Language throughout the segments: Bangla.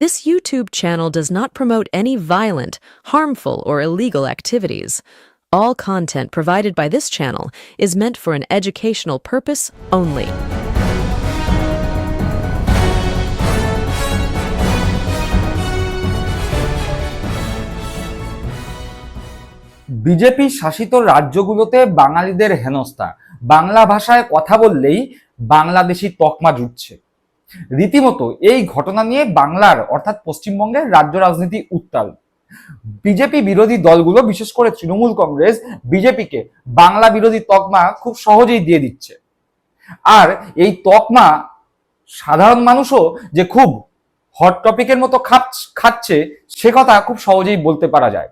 This YouTube channel does not promote any violent, harmful, or illegal activities. All content provided by this channel is meant for an educational purpose only. BJP শাসিত রাজ্যগুলোতে বাঙালিদের হেনস্থা বাংলা ভাষায় কথা বললেই বাংলাদেশি তকমা জুটছে রীতিমতো এই ঘটনা নিয়ে বাংলার, অর্থাৎ পশ্চিমবঙ্গের রাজ্য রাজনীতি উত্তাল। বিজেপি বিরোধী দলগুলো, বিশেষ করে তৃণমূল কংগ্রেস, বিজেপিকে বাংলা বিরোধী তকমা খুব সহজেই দিয়ে দিচ্ছে। আর এই তকমা সাধারণ মানুষও যে খুব হট টপিকের মতো খাচ্ছে, সে কথা খুব সহজেই বলতে পারা যায়।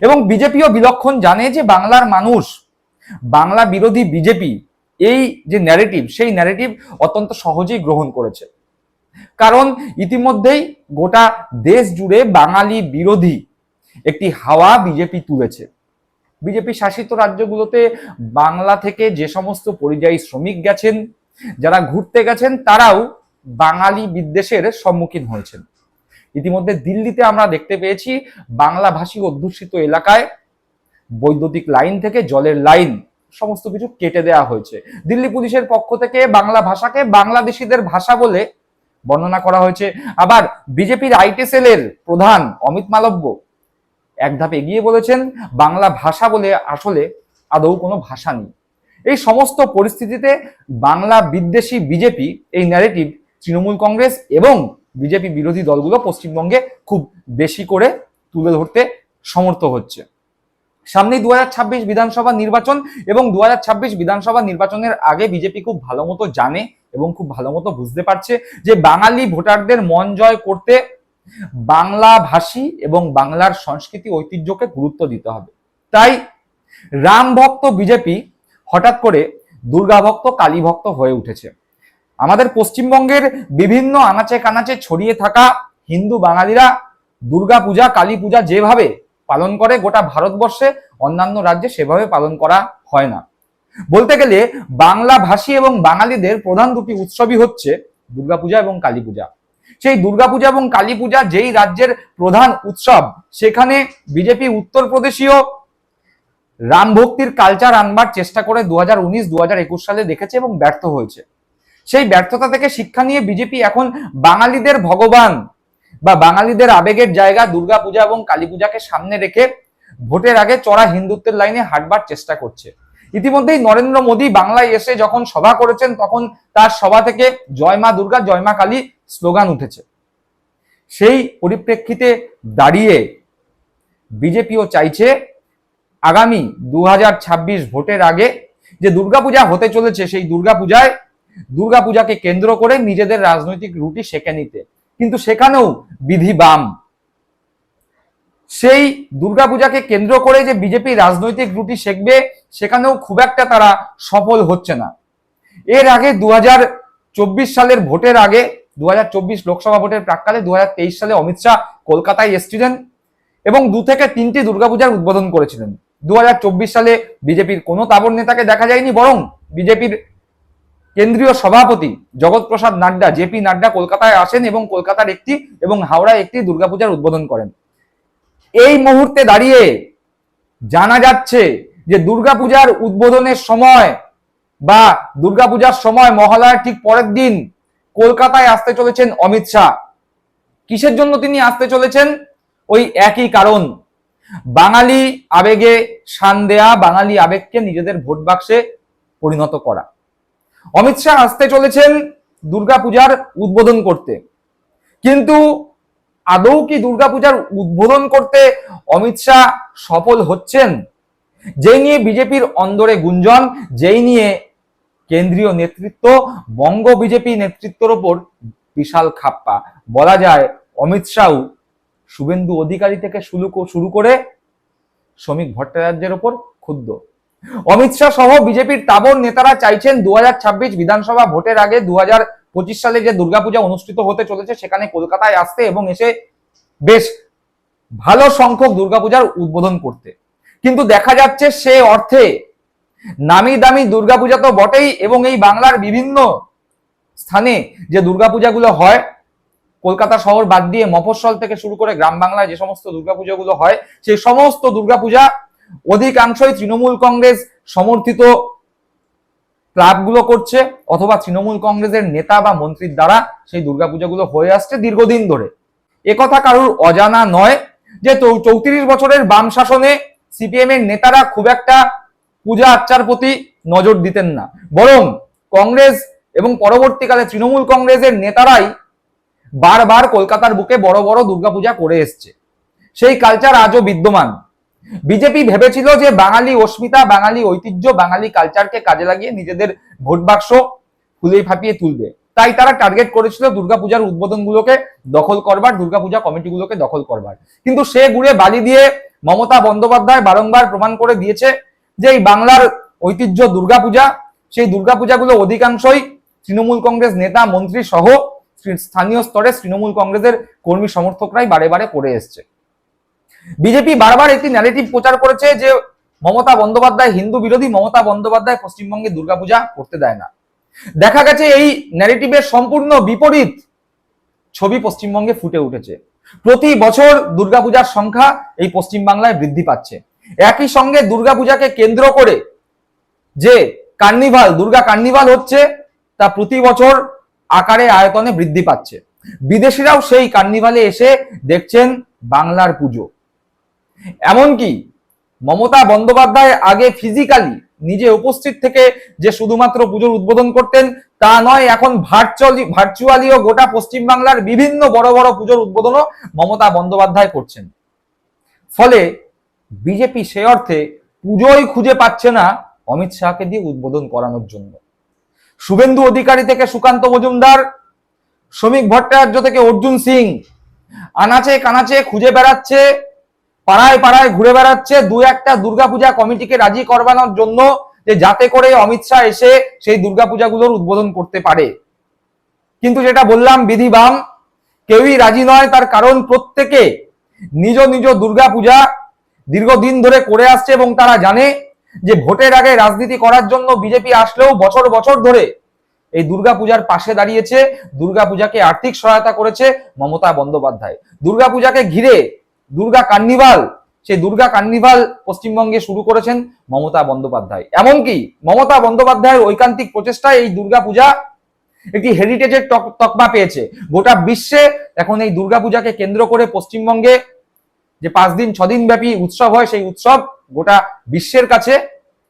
এবং বিজেপিও বিলক্ষণ জানে যে বাংলার মানুষ, বাংলা বিরোধী বিজেপি এই যে ন্যারেটিভ সেই ন্যারেটিভ অত্যন্ত সহজেই গ্রহণ করেছে। কারণ ইতিমধ্যেই গোটা দেশ জুড়ে বাঙালি বিরোধী একটি হাওয়া বিজেপি তুলেছে। বিজেপি শাসিত রাজ্যগুলোতে বাংলা থেকে যে সমস্ত পরিযায়ী শ্রমিক গেছেন, যারা ঘুরতে গেছেন, তারাও বাঙালি বিদ্বেষের সম্মুখীন হয়েছেন। ইতিমধ্যে দিল্লিতে আমরা দেখতে পেয়েছি বাংলা ভাষী অধ্যুষিত এলাকায় বৈদ্যুতিক লাইন থেকে জলের লাইন সমস্ত কিছু কেটে দেওয়া হয়েছে। দিল্লি পুলিশের পক্ষ থেকে বাংলা ভাষাকে বাংলাদেশিদের ভাষা বলে বর্ণনা করা হয়েছে। আবার বিজেপির আইটি সেলের প্রধান অমিত মালব্য এক ধাপ এগিয়ে বলেছেন, বাংলা ভাষা বলে আসলে আদৌ কোনো ভাষা নেই। এই সমস্ত পরিস্থিতিতে বাংলা বিদ্বেষী বিজেপি এই ন্যারেটিভ তৃণমূল কংগ্রেস এবং বিজেপি বিরোধী দলগুলো পশ্চিমবঙ্গে খুব বেশি করে তুলে ধরতে সমর্থ হচ্ছে। সামনেই দু বিধানসভা নির্বাচন এবং দুহাজার ছাব্বিশ বিধানসভা নির্বাচনের আগে বিজেপি খুব ভালো মতো জানে এবং খুব ভালো মতো বুঝতে পারছে যে বাঙালি ভোটারদের মন জয় করতে বাংলা ভাষী এবং বাংলার সংস্কৃতি ঐতিহ্যকে গুরুত্ব দিতে হবে। তাই রাম ভক্ত বিজেপি হঠাৎ করে দুর্গা ভক্ত কালী ভক্ত হয়ে উঠেছে। আমাদের পশ্চিমবঙ্গের বিভিন্ন আনাচে কানাচে ছড়িয়ে থাকা হিন্দু বাঙালিরা দুর্গা পূজা কালী পূজা যেভাবে পালন করে, গোটা ভারতবর্ষে অন্যান্য রাজ্যে সেভাবে পালন করা হয় না। বলতে গেলে বাংলা ভাষী এবং বাঙালিদের প্রধান দুটি উৎসবই হচ্ছে দুর্গাপূজা এবং কালী পূজা সেই দুর্গাপূজা এবং কালী পূজা যেই রাজ্যের প্রধান উৎসব, সেখানে বিজেপি উত্তরপ্রদেশীয় রাম ভক্তির কালচার আনবার চেষ্টা করে দু হাজার উনিশ একুশ সালে দেখেছে এবং ব্যর্থ হয়েছে। সেই ব্যর্থতা থেকে শিক্ষা নিয়ে বিজেপি এখন বাঙালিদের ভগবান বা বাঙালিদের আবেগের জায়গা দুর্গাপূজা এবং কালী পূজাকে সামনে রেখে ভোটের আগে চড়া হিন্দুত্বের লাইনে হাঁটবার চেষ্টা করছে। ইতিমধ্যেই নরেন্দ্র মোদী বাংলায় এসে যখন সভা করেছেন, তখন তার সভা থেকে জয় মা দুর্গা, জয় মা কালী স্লোগান উঠেছে। সেই পরিপ্রেক্ষিতে দাঁড়িয়ে বিজেপিও চাইছে আগামী দু হাজার ছাব্বিশ ভোটের আগে যে দুর্গাপূজা হতে চলেছে, সেই দুর্গাপূজায় দুর্গাপূজাকে কেন্দ্র করে নিজেদের রাজনৈতিক রুটি সেঁকে নিতে। কিন্তু সেখানেও বিধি বাম। সেই দুর্গাপূজাকে কেন্দ্র করে যে বিজেপি রাজনৈতিক রুটি সেকবে, সেখানেও খুব একটা তারা সফল হচ্ছে না। এর আগে দুহাজার চব্বিশ সালের ভোটের আগে দু হাজার চব্বিশ লোকসভা ভোটের প্রাককালে দু সালে অমিত শাহ কলকাতায় এসেছিলেন এবং দু থেকে তিনটি দুর্গাপূজার উদ্বোধন করেছিলেন। দু হাজার চব্বিশ সালে বিজেপির কোনো তাবর নেতাকে দেখা যায়নি, বরং বিজেপির কেন্দ্রীয় সভাপতি জগৎ প্রসাদ নাড্ডা জেপি নাড্ডা কলকাতায় আসেন এবং কলকাতার একটি এবং হাওড়ায় একটি দুর্গাপূজার উদ্বোধন করেন। এই মুহূর্তে দাঁড়িয়ে জানা যাচ্ছে যে দুর্গাপূজার উদ্বোধনের সময় বা দুর্গাপূজার সময় মহালয়ার ঠিক পরের দিন কলকাতায় আসতে চলেছেন অমিত শাহ। কিসের জন্য তিনি আসতে চলেছেন? ওই একই কারণ। বাঙালি আবেগে সান দেয়া, বাঙালি আবেগকে নিজেদের ভোট বাক্সে পরিণত করা। অমিত শাহ আসতে চলেছেন দুর্গাপূজার উদ্বোধন করতে। কিন্তু আদৌ কি দুর্গাপূজার উদ্বোধন করতে অমিত শাহ সফল হচ্ছেন? যেই নিয়ে বিজেপির অন্দরে গুঞ্জন, যেই নিয়ে কেন্দ্রীয় নেতৃত্ব, বঙ্গ বিজেপি নেতৃত্বের ওপর বিশাল খাপ্পা। বলা যায়, অমিত শাহ শুভেন্দু অধিকারী থেকে শুরু শুরু করে শ্রমিক ভট্টাচার্যের ওপর ক্ষুব্ধ। অমিত শাহ সহ বিজেপির তাবর নেতারা চাইছেন দুহাজার ছাব্বিশ বিধানসভা ভোটের আগে দু পঁচিশ সালে যে দুর্গাপূজা অনুষ্ঠিত হতে চলেছে, সেখানে কলকাতায় আসতে এবং এসে বেশ ভালো সংখ্যক দুর্গাপূজার উদ্বোধন করতে। কিন্তু দেখা যাচ্ছে সে অর্থে নামি দামি দুর্গাপূজা তো বটেই এবং এই বাংলার বিভিন্ন স্থানে যে দুর্গাপূজাগুলো হয়, কলকাতা শহর বাদ দিয়ে মফস্বল থেকে শুরু করে গ্রাম বাংলায় যে সমস্ত দুর্গাপুজোগুলো হয়, সেই সমস্ত দুর্গাপূজা অধিকাংশই তৃণমূল কংগ্রেস সমর্থিত ক্লাবগুলো করছে, অথবা তৃণমূল কংগ্রেসের নেতা বা মন্ত্রীর দ্বারা সেই দুর্গাপূজাগুলো হয়ে আসছে দীর্ঘদিন ধরে। একথা কারুর অজানা নয় যে চৌত্রিশ বছরের বাম শাসনে সিপিএম এর নেতারা খুব একটা পূজা আর্চার প্রতি নজর দিতেন না। বরং কংগ্রেস এবং পরবর্তীকালে তৃণমূল কংগ্রেসের নেতারাই বারবার কলকাতার বুকে বড় বড় দুর্গাপূজা করে এসছে। সেই কালচার আজও বিদ্যমান। বিজেপি ভেবেছিল যে বাঙালি অস্মিতা, বাঙালি ঐতিহ্য, বাঙালি কালচারকে কাজে লাগিয়ে নিজেদের ভোট বাক্স ফুলিয়ে ফাটিয়ে তুলবে। তাই তারা টার্গেট করেছিল দুর্গাপূজার উদ্বোধনগুলোকে দখল করবার, দুর্গাপূজা কমিটিগুলোকে দখল করবার। কিন্তু সে গুড়ে বালি দিয়ে মমতা বন্দ্যোপাধ্যায় বারংবার প্রমাণ করে দিয়েছে যে এই বাংলার ঐতিহ্য দুর্গাপূজা, সেই দুর্গাপূজাগুলো অধিকাংশই তৃণমূল কংগ্রেস নেতা, মন্ত্রী সহ স্থানীয় স্তরে তৃণমূল কংগ্রেসের কর্মী সমর্থকরাই বারে বারে করে এসছে। বিজেপি বারবার একটি ন্যারেটিভ প্রচার করেছে যে মমতা বন্দ্যোপাধ্যায়, হিন্দু বিরোধী মমতা বন্দ্যোপাধ্যায় পশ্চিমবঙ্গে দুর্গাপূজা করতে দেয় না। দেখা গেছে এই ন্যারেটিভের সম্পূর্ণ বিপরীত ছবি পশ্চিমবঙ্গে ফুটে উঠেছে। প্রতি বছর দুর্গাপূজার সংখ্যা এই পশ্চিমবাংলায় বৃদ্ধি পাচ্ছে। একই সঙ্গে দুর্গাপূজাকে কেন্দ্র করে যে কার্নিভাল, দুর্গা কার্নিভাল হচ্ছে, তা প্রতি বছর আকারে আয়তনে বৃদ্ধি পাচ্ছে। বিদেশিরাও সেই কার্নিভালে এসে দেখছেন বাংলার পুজো। এমনকি মমতা বন্দ্যোপাধ্যায় আগে ফিজিক্যালি নিজে উপস্থিত থেকে যে শুধুমাত্র পুজোর উদ্বোধন করতেন, তা নয়, এখন ভার্চুয়ালি ভার্চুয়ালিও গোটা পশ্চিমবাংলার বিভিন্ন বড় বড় পুজোর উদ্বোধনও মমতা বন্দ্যোপাধ্যায় করছেন। ফলে বিজেপি সে অর্থে পুজোই খুঁজে পাচ্ছে না অমিত শাহকে দিয়ে উদ্বোধন করানোর জন্য। শুভেন্দু অধিকারী থেকে সুকান্ত মজুমদার, শ্রমিক ভট্টাচার্য থেকে অর্জুন সিং, আনাচে কানাচে খুঁজে বেড়াচ্ছে পাড়ায় পাড়ায় ঘুরে বেড়াচ্ছে, দু একটা দুর্গাপূজা কমিটিকে রাজি করবানোর জন্য যে যাতে করে অমিত শাহ এসে সেই দুর্গাপূজাগুলোর উদ্বোধন করতে পারে। কিন্তু যেটা বললাম বিধি বাম কেউই রাজি নয়, তার কারণ প্রত্যেকে নিজ নিজ দুর্গাপূজা দীর্ঘদিন ধরে করে আসছে এবং তারা জানে যে ভোটের আগে রাজনীতি করার জন্য বিজেপি আসলেও বছর বছর ধরে এই দুর্গাপূজার পাশে দাঁড়িয়েছে, দুর্গাপূজাকে আর্থিক সহায়তা করেছে মমতা বন্দ্যোপাধ্যায়। দুর্গাপূজাকে ঘিরে দুর্গা কার্নিভাল, সেই দুর্গা কার্নিভাল পশ্চিমবঙ্গে শুরু করেছেন মমতা বন্দ্যোপাধ্যায়। এমনকি মমতা বন্দ্যোপাধ্যায়ের ঐকান্তিক প্রচেষ্টায় এই দুর্গাপূজা একটি হেরিটেজের তকমা পেয়েছে। গোটা বিশ্বে এখন এই দুর্গাপূজাকে কেন্দ্র করে পশ্চিমবঙ্গে যে পাঁচ দিন ছদিন ব্যাপী উৎসব হয়, সেই উৎসব গোটা বিশ্বের কাছে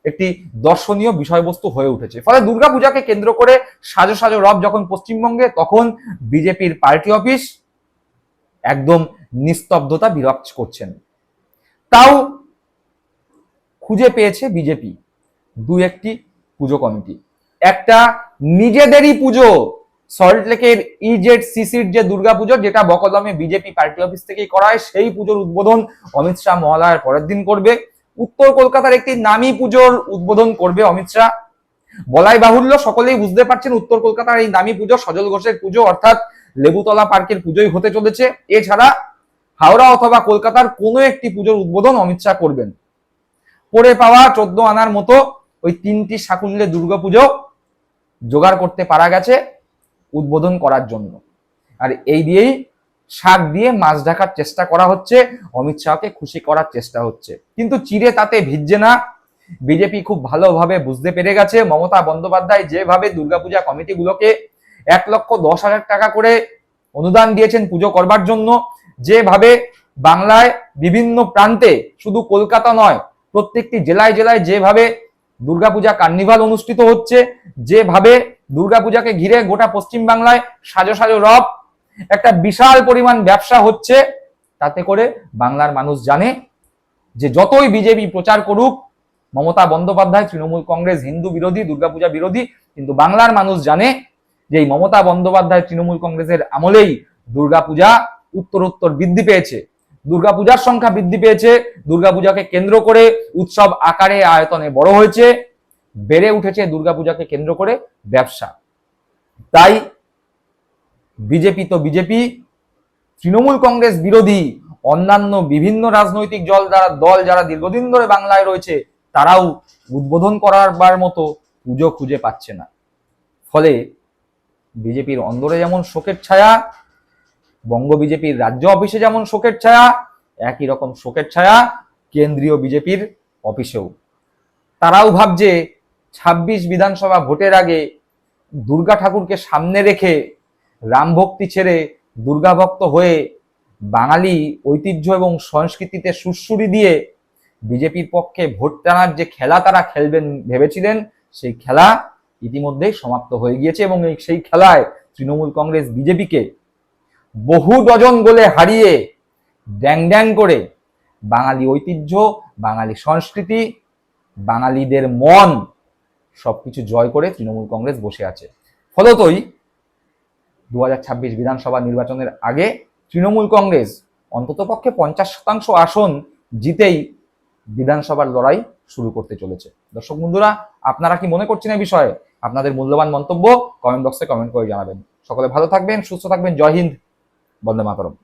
একটি দর্শনীয় বিষয়বস্তু হয়ে উঠেছে। ফলে দুর্গাপূজাকে কেন্দ্র করে সাজো সাজো রব যখন পশ্চিমবঙ্গে, তখন বিজেপির পার্টি অফিস একদম নিস্তব্ধতা বিরাজ করছেন। তাও খুঁজে পেয়েছে বিজেপি দু একটি পুজো কমিটি। একটা নিজেদেরই পুজো সল্টলেকের ইজেড সিসির যে দুর্গাপুজো, যেটা বকদমে বিজেপি পার্টি অফিস থেকেই করা হয় সেই পুজোর উদ্বোধন অমিত শাহ মহালয়ার পরের দিন করবে। উত্তর কলকাতার একটি নামী পুজোর উদ্বোধন করবে অমিত শাহ। বলাই বাহুল্য, সকলেই বুঝতে পারছেন উত্তর কলকাতার এই নামী পুজো, সজল ঘোষের পুজো, অর্থাৎ লেবুতলা পার্কের পুজোই হতে চলেছে। এছাড়া হাওড়া অথবা কলকাতার কোনো একটি পুজোর উদ্বোধন অমিত শাহ করবেন। পড়ে পাওয়া চোদ্দ আনার মতো ওই তিনটি সাকুল্যে দুর্গাপুজো জোগাড় করতে পারা গেছে উদ্বোধন করার জন্য। আর এই দিয়েই শাক দিয়ে মাছ ঢাকার চেষ্টা করা হচ্ছে, অমিত শাহকে খুশি করার চেষ্টা হচ্ছে। কিন্তু চিরে তাতে ভিজছে না। বিজেপি খুব ভালোভাবে বুঝতে পেরে গেছে। মমতা বন্দ্যোপাধ্যায় যেভাবে দুর্গাপূজা কমিটিগুলোকে এক লক্ষ দশ হাজার টাকা করে অনুদান দিয়েছেন পুজো করবার জন্য। যেভাবে বাংলায় বিভিন্ন প্রান্তে, শুধু কলকাতা নয়, প্রত্যেকটি জেলায় জেলায় যেভাবে দুর্গাপূজা কার্নিভাল অনুষ্ঠিত হচ্ছে, যেভাবে দুর্গাপূজাকে ঘিরে গোটা পশ্চিম বাংলায় সাজো সাজো রব, একটা বিশাল পরিমাণ ব্যবসা হচ্ছে। তাতে করে বাংলার মানুষ জানে যে যতই বিজেপি প্রচার করুক, মমতা বন্দ্যোপাধ্যায়, তৃণমূল কংগ্রেস, হিন্দু বিরোধী, দুর্গাপূজা বিরোধী, কিন্তু বাংলার মানুষ জানে যে এই মমতা বন্দ্যোপাধ্যায় তৃণমূল কংগ্রেসের আমলেই দুর্গাপূজা উত্তরোত্তর বৃদ্ধি পেয়েছে। দুর্গাপূজার সংখ্যা বৃদ্ধি পেয়েছে, দুর্গাপূজাকে কেন্দ্র করে উৎসব আকারে আয়তনে বড় হয়েছে, বেড়ে উঠেছে দুর্গাপূজাকে কেন্দ্র করে ব্যবসা। তাই বিজেপি তো বিজেপি, তৃণমূল কংগ্রেস বিরোধী, অন্যান্য বিভিন্ন রাজনৈতিক দল যারা দল যারা দীর্ঘদিন ধরে বাংলায় রয়েছে, তারাও উদ্বোধন করার মতো পুজো খুঁজে পাচ্ছে না। ফলে বিজেপির অন্দরে যেমন শোকের ছায়া, বঙ্গ বিজেপির রাজ্য অফিসে যেমন শোকের ছায়া, একই রকম শোকের ছায়া কেন্দ্রীয় বিজেপির অফিসেও। তারাও ভাবছে ছাব্বিশ বিধানসভা ভোটের আগে দুর্গা ঠাকুরকে সামনে রেখে রাম ভক্তি ছেড়ে দুর্গাভক্ত হয়ে বাঙালি ঐতিহ্য এবং সংস্কৃতিতে সুরসুরি দিয়ে বিজেপির পক্ষে ভোট টানার যে খেলা তারা খেলবেন, ভেবেছিলেন, সেই খেলা ইতিমধ্যেই সমাপ্ত হয়ে গিয়েছে এবং এই সেই খেলায় তৃণমূল কংগ্রেস বিজেপিকে বহু ডজন গোলে হারিয়ে ড্যাং ড্যাং করে বাঙালি ঐতিহ্য, বাঙালি সংস্কৃতি, বাঙালিদের মন সবকিছু জয় করে তৃণমূল কংগ্রেস বসে আছে। ফলতই দু হাজার ছাব্বিশ বিধানসভা নির্বাচনের আগে তৃণমূল কংগ্রেস অন্ততপক্ষে পঞ্চাশ শতাংশ আসন জিতেই বিধানসভার লড়াই শুরু করতে চলেছে। দর্শক বন্ধুরা, আপনারা কি মনে করছেন এই বিষয়ে? আপনাদের মূল্যবান মন্তব্য কমেন্ট বক্সে কমেন্ট করে জানাবেন। সকলে ভালো থাকবেন, সুস্থ থাকবেন। জয় হিন্দ, বন্দে মাতরম।